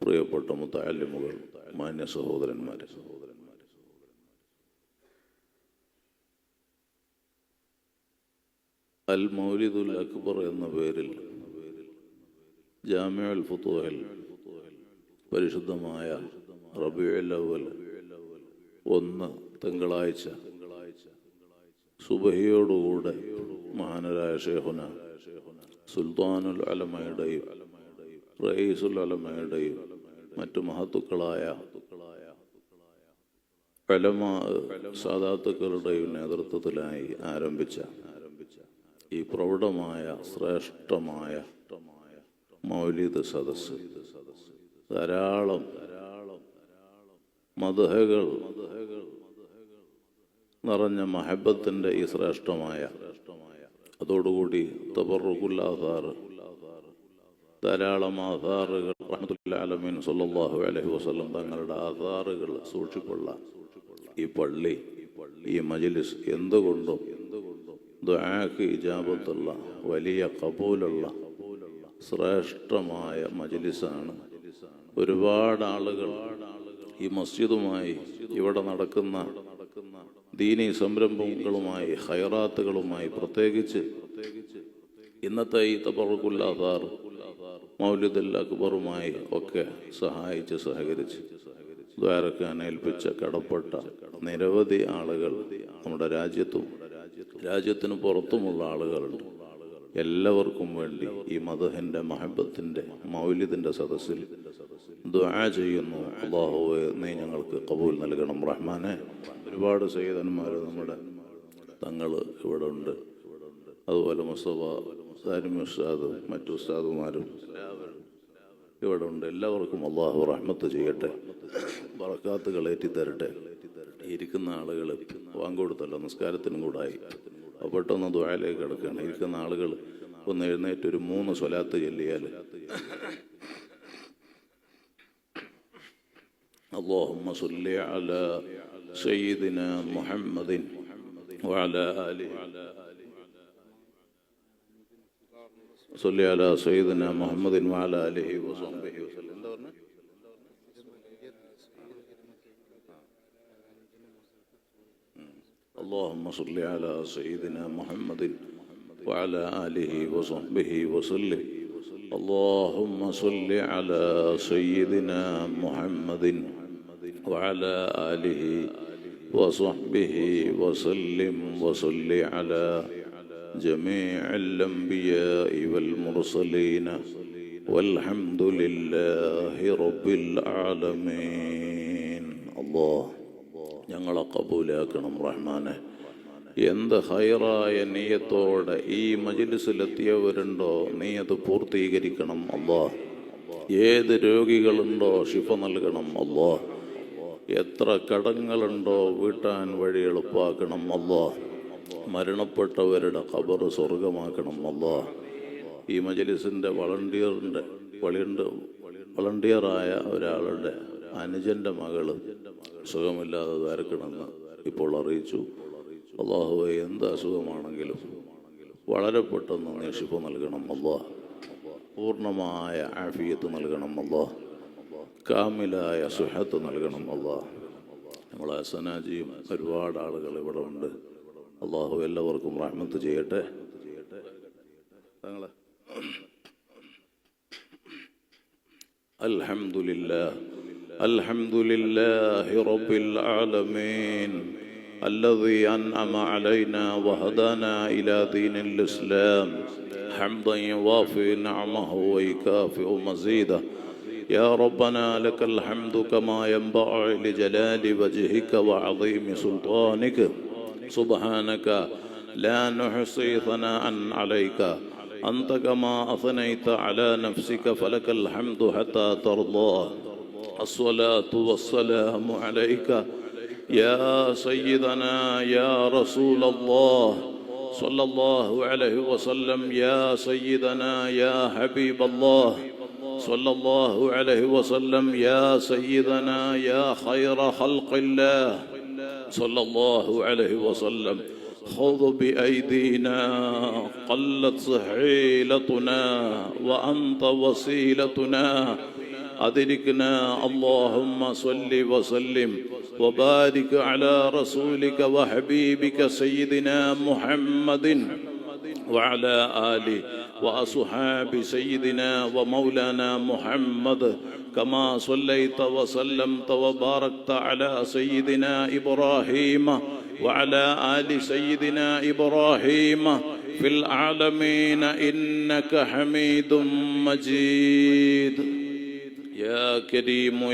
പ്രിയപ്പെട്ട മുത്താലിമുകൾ മാന്യ സഹോദരന്മാരെ. അൽ മൗലിദുൽ അക്ബർ എന്ന പേരിൽ ജാമ്യൽ ഫുത്തുഹൽ പരിശുദ്ധമായ റബിയുൽ ഒന്ന് തിങ്കളാഴ്ച സുബഹിയോടുകൂടെ മഹാനരായ ഷേഹുന സുൽത്താനുൽ അലമയുടെയും റയീസുൽ അലമയുടെയും മറ്റു മഹത്തുക്കളായ അലമാ സാദാത്തുക്കളുടെയും നേതൃത്വത്തിലായി ആരംഭിച്ച ഈ പ്രൗഢമായ ശ്രേഷ്ഠമായ മൗലിദ് സദസ് ധാരാളം മധുഹകൾ നിറഞ്ഞ മഹബത്തിന്റെ ഈ ശ്രേഷ്ഠമായ അതോടുകൂടി തബറുക്കുല്ലാസാറ് ധാരാളം ആധാറുകൾ റഹ്മത്തുല്ലാലമീൻ സല്ലാഹു അലൈഹി വസ്ലം തങ്ങളുടെ ആധാറുകൾ സൂക്ഷിപ്പുള്ള ഈ പള്ളി ഈ മജിലിസ് എന്തുകൊണ്ടും ദുആക്ക് ഇജാബത്തുള്ള വലിയ കബൂലുള്ള ശ്രേഷ്ഠമായ മജിലിസാണ്. ഒരുപാട് ആളുകൾ ഈ മസ്ജിദുമായി ഇവിടെ നടക്കുന്ന ദീനി സംരംഭങ്ങളുമായി ഹൈറാത്തുകളുമായി പ്രത്യേകിച്ച് ഇന്നത്തെ ഈ തബറുക്കുല്ലാസാർ മൗലിദുൽ അക്ബറുമായി ഒക്കെ സഹായിച്ച് സഹകരിച്ച് ദ്വാരക്കാൻ ഏൽപ്പിച്ച കടപ്പെട്ട നിരവധി ആളുകൾ നമ്മുടെ രാജ്യത്തും രാജ്യത്തിന് പുറത്തുമുള്ള ആളുകളുണ്ട്. എല്ലാവർക്കും വേണ്ടി ഈ മധുഹിന്റെ മഹബത്തിന്റെ മൗലിദിന്റെ സദസ്സിൽ ദുആ ചെയ്യുന്നു. അള്ളാഹുവെ നീ ഞങ്ങൾക്ക് കബൂൽ നൽകണം. റഹ്മാനെ ഒരുപാട് സൈതന്മാർ നമ്മുടെ തങ്ങൾ ഇവിടെ ഉണ്ട്. അതുപോലെ മുസ്തഫ സാരിമി ഉസ്താദും മറ്റു ഉസ്താദുമാരും എല്ലാവരും ഇവിടെ ഉണ്ട് എല്ലാവർക്കും അള്ളാഹു റഹ്മത്ത് ചെയ്യട്ടെ ബറക്കാത്തുകൾ ഏറ്റി തരട്ടെ ഈ ഇരിക്കുന്ന ആളുകൾ വാങ്ങിക്കൊടുത്തല്ലോ നിസ്കാരത്തിനും കൂടായി അപ്പോൾ പെട്ടെന്ന് ദ്വായലേക്ക് കിടക്കുകയാണ് ഇരിക്കുന്ന ആളുകൾ ഒന്ന് എഴുന്നേറ്റ് ഒരു മൂന്ന് സ്വലാത്ത് ചൊല്ലിയാൽ اللهم صل على سيدنا محمد وعلى آله صل على سيدنا محمد وعلى آله وصحبه وسلم എന്താ പറഞ്ഞേ? اللهم صل على سيدنا محمد وعلى آله وصحبه وسلم اللهم صل على سيدنا محمد وعلى آله وصحبه وسلم وصل على جميع الأنبياء والمرسلين والحمد لله رب العالمين الله ഞങ്ങളെ കബൂലാക്കണം റഹ്മാനെ എന്ത് ഹൈറായ നീയത്തോടെ ഈ മജിലിസിലെത്തിയവരുണ്ടോ നീ അത് പൂർത്തീകരിക്കണം അല്ലാ ഏത് രോഗികളുണ്ടോ ശിഫ നൽകണം അല്ലാ എത്ര കടങ്ങളുണ്ടോ വീട്ടാൻ വഴി എളുപ്പാക്കണം അല്ലാ മരണപ്പെട്ടവരുടെ ഖബർ സ്വർഗമാക്കണം അള്ളാ ഈ മജലിസിന്റെ വളണ്ടിയറിന്റെ വളണ്ട് വളണ്ടിയറായ ഒരാളുടെ അനുജന്റെ മകൾ സുഖമില്ലാതെ ധാരക്കണമെന്ന് ഇപ്പോൾ അറിയിച്ചു. അള്ളാഹു എന്ത് അസുഖമാണെങ്കിലും വളരെ പെട്ടെന്ന് നീ ശിഫ നൽകണം. അല്ലാ പൂർണമായ ആഫിയത്ത് നൽകണം. അല്ലാ കാമിലായ സുഹത്ത് നൽകണം. അല്ലാ നമ്മളെ അസനാജിയും ഒരുപാട് ആളുകൾ ഇവിടെ ഉണ്ട്. അള്ളാഹു എല്ലാവർക്കും റഹ്മത്ത് ചെയ്യട്ടെ തങ്ങളെ الحمد لله الحمد لله رب العالمين الذي أنعم علينا وهدانا إلى دين الإسلام حمدا يوافي نعمه ويكافئ مزيده يا ربنا لك الحمد كما ينبغي لجلال وجهك وعظيم سلطانك سبحانك لا نحصي ثناء عليك أنت كما أثنيت على نفسك فلك الحمد حتى ترضى الصلاة والسلام عليك يا سيدنا يا رسول الله صلى الله عليه وسلم يا سيدنا يا حبيب الله صلى الله عليه وسلم يا سيدنا يا خير خلق الله صلى الله عليه وسلم. خذ بأيدينا. قلت صحيلتنا وأنت وسيلتنا. أدركنا اللهم صل وسلم وبارك على رسولك وحبيبك سيدنا محمد. وعلى آله وأصحاب سيدنا ومولانا محمد كما صليت وسلمت وباركت على سيدنا إبراهيم وعلى آل سيدنا إبراهيم في العالمين إنك حميد مجيد. يا كريم يا